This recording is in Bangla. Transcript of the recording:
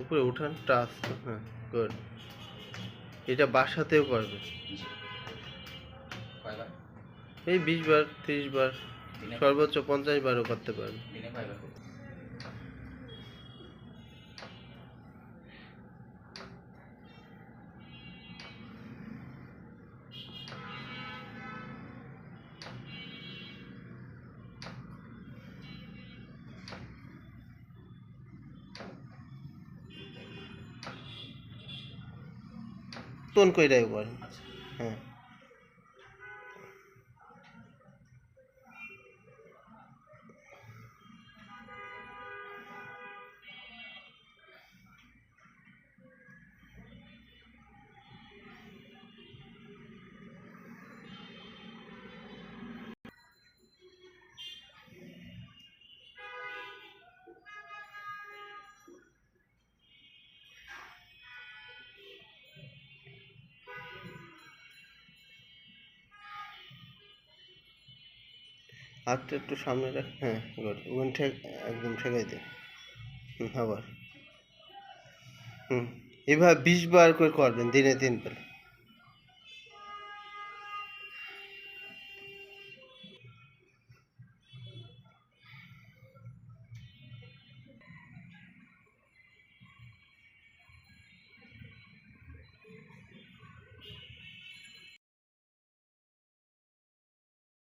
উপরে উঠান টাচ হ্যাঁ গুড এটা বাসাতেও পারবে এই বিশ বার তিরিশ বার সর্বোচ্চ পঞ্চাশ বারও করতে পারবে। দিনে কয়বার করব তোন আচ্ছা। হ্যাঁ। হাতটা একটু সামনে রাখ হ্যাঁ গুড ওখানে ঠেক, একদম ঠেকাই দে। হুম, আবার। হুম, এভাবে বিশ বার করে করবেন, দিনে তিনবার।